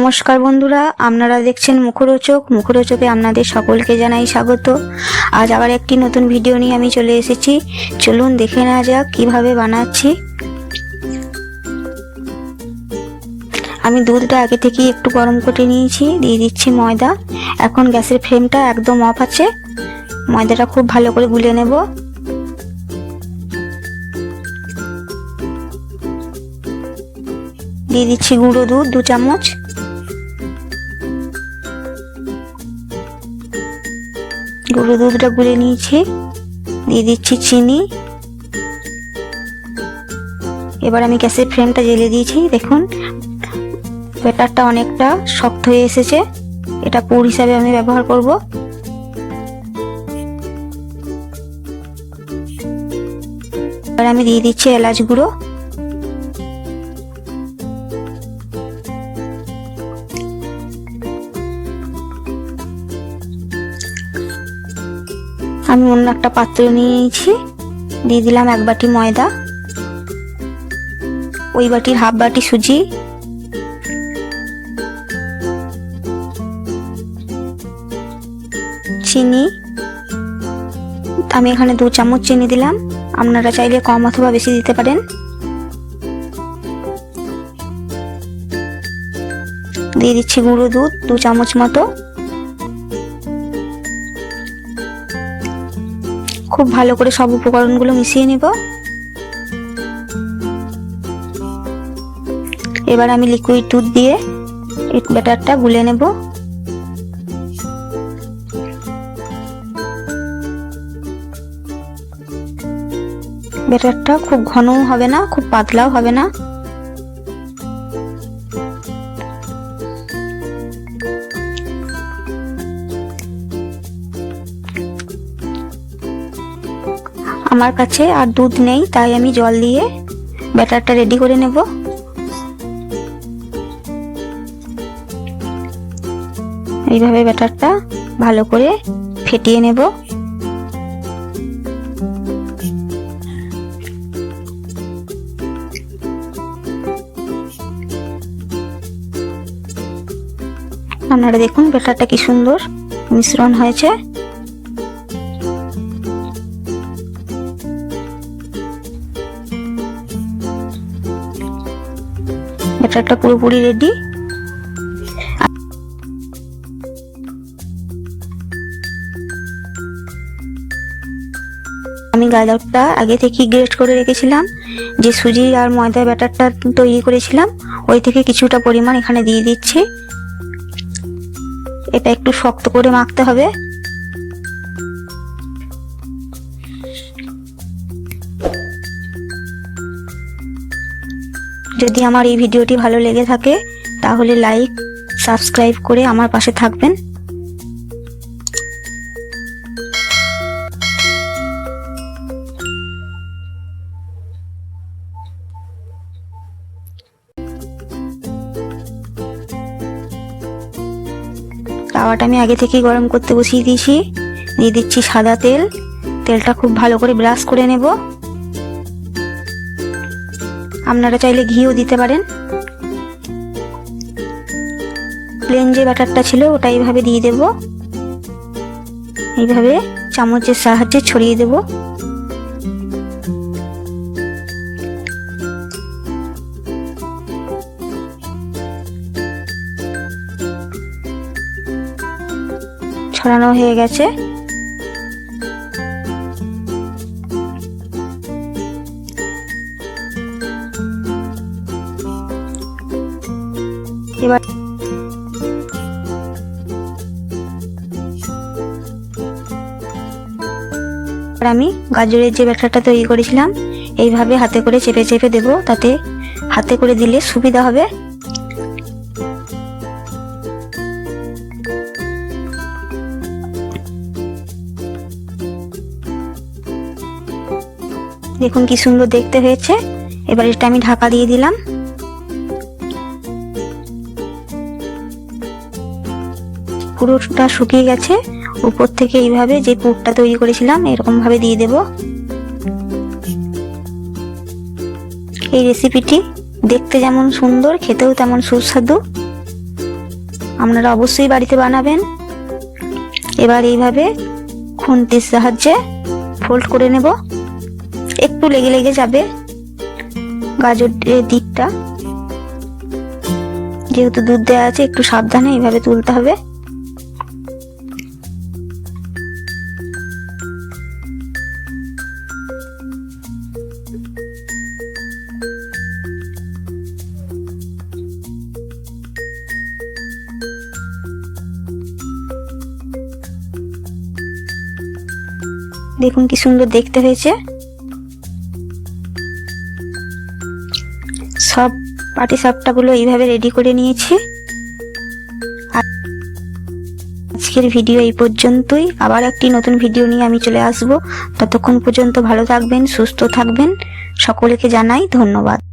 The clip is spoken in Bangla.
নমস্কার বন্ধুরা, আপনারা দেখছেন মুখরোচক। মুখরোচকে আপনাদের সকলকে জানাই স্বাগত। আজ আবার একটি নতুন ভিডিও নিয়ে আমি চলে এসেছি। চলুন দেখে নেওয়া যাক কীভাবে বানাচ্ছি। আমি দুধটা আগে থেকেই একটু গরম করে নিয়েছি, দিয়ে দিচ্ছি ময়দা। এখন গ্যাসের ফ্লেমটা একদম অফ আছে। ময়দাটা খুব ভালো করে গুলে নেব। দিয়ে দিচ্ছি গুঁড়ো দুধ, দু চামচ। গুঁড়ো দুধটা গুলে নিয়েছি। দিয়ে দিচ্ছি চিনি। এবার আমি গ্যাসের ফ্লেমটা জ্বেলে দিয়েছি, দেখুন। ব্যাটারটা অনেকটা শক্ত হয়ে এসেছে। এটা পুর হিসাবে আমি ব্যবহার করব। এবার আমি দিয়ে দিচ্ছি এলাচ গুঁড়ো। আমি অন্য একটা পাত্র নিয়ে নিয়েছি দিয়ে দিলাম এক বাটি ময়দা, ওই বাটির হাফ বাটি সুজি। চিনি, আমি এখানে দু চামচ চিনি দিলাম। আপনারা চাইলে কম অথবা বেশি দিতে পারেন। দিয়ে দিচ্ছি গুঁড়ো দুধ, দু চামচ মতো। খুব ভালো করে সব উপকরণগুলো মিশিয়ে নেব। এবার আমি লিকুইড দুধ দিয়ে ব্যাটারটা গুলে নেব। ব্যাটারটা খুব ঘনও হবে না, খুব পাতলাও হবে না। আমার কাছে আর দুধ নেই, তাই আমি জল দিয়ে ব্যাটারটা রেডি করে নেব। এইভাবে ব্যাটারটা ভালো করে ফেটিয়ে নেব। আপনারা দেখুন ব্যাটারটা কি সুন্দর মিশ্রণ হয়েছে। ব্যাটারটা পুরোপুরি রেডি আমি গাজরটা আগে থেকে গ্রেট করে রেখেছিলাম, যে সুজি আর ময়দা ব্যাটারটা তৈরি করেছিলাম, ওই থেকে কিছুটা পরিমাণ এখানে দিয়ে দিচ্ছি। এটা একটু শক্ত করে মাখতে হবে। যদি আমার এই ভিডিওটি ভালো লেগে থাকে, তাহলে লাইক সাবস্ক্রাইব করে আমার পাশে থাকবেন। তাওয়াটা আমি আগে থেকেই গরম করতে বসিয়ে দিয়েছি। দিয়ে দিচ্ছি সাদা তেল। তেলটা খুব ভালো করে ব্রাশ করে নেব। আপনারা চাইলে ঘিও দিতে পারেন। প্লেন যে ব্যাটারটা ছিল, ওটা এইভাবে দিয়ে দেব। এইভাবে চামচের সাহায্যে ছড়িয়ে দেব। ছড়ানো হয়ে গেছে। আমি গাজরের যে ব্যাটারটা তৈরি করেছিলাম, এইভাবে হাতে করে চেপে চেপে দেব তাতে হাতে করে দিলে সুবিধা হবে। দেখুন কি সুন্দর দেখতে হয়েছে। এবার এটা আমি ঢাকা দিয়ে দিলাম। পুরোটা শুকিয়ে গেছে। উপর থেকে এইভাবে যে পুরটা তৈরি করেছিলাম এরকম ভাবে দিয়ে দেব। এই রেসিপিটি দেখতে যেমন সুন্দর, খেতেও তেমন সুস্বাদু। আপনারা অবশ্যই বাড়িতে বানাবেন। এবার এইভাবে খুন্তির সাহায্যে ফোল্ড করে নেব। একটু লেগে লেগে যাবে গাজরের দিকটা। যেহেতু দুধ দেওয়া আছে, একটু সাবধানে এইভাবে তুলতে হবে। দেখুন কি সুন্দর দেখতে হয়েছে। সব পাটি সাপটাগুলো এইভাবে রেডি করে নিয়েছি। আজকের ভিডিও এই পর্যন্তই। আবার একটি নতুন ভিডিও নিয়ে আমি চলে আসব। ততক্ষণ পর্যন্ত ভালো থাকবেন, সুস্থ থাকবেন। সকলকে জানাই ধন্যবাদ।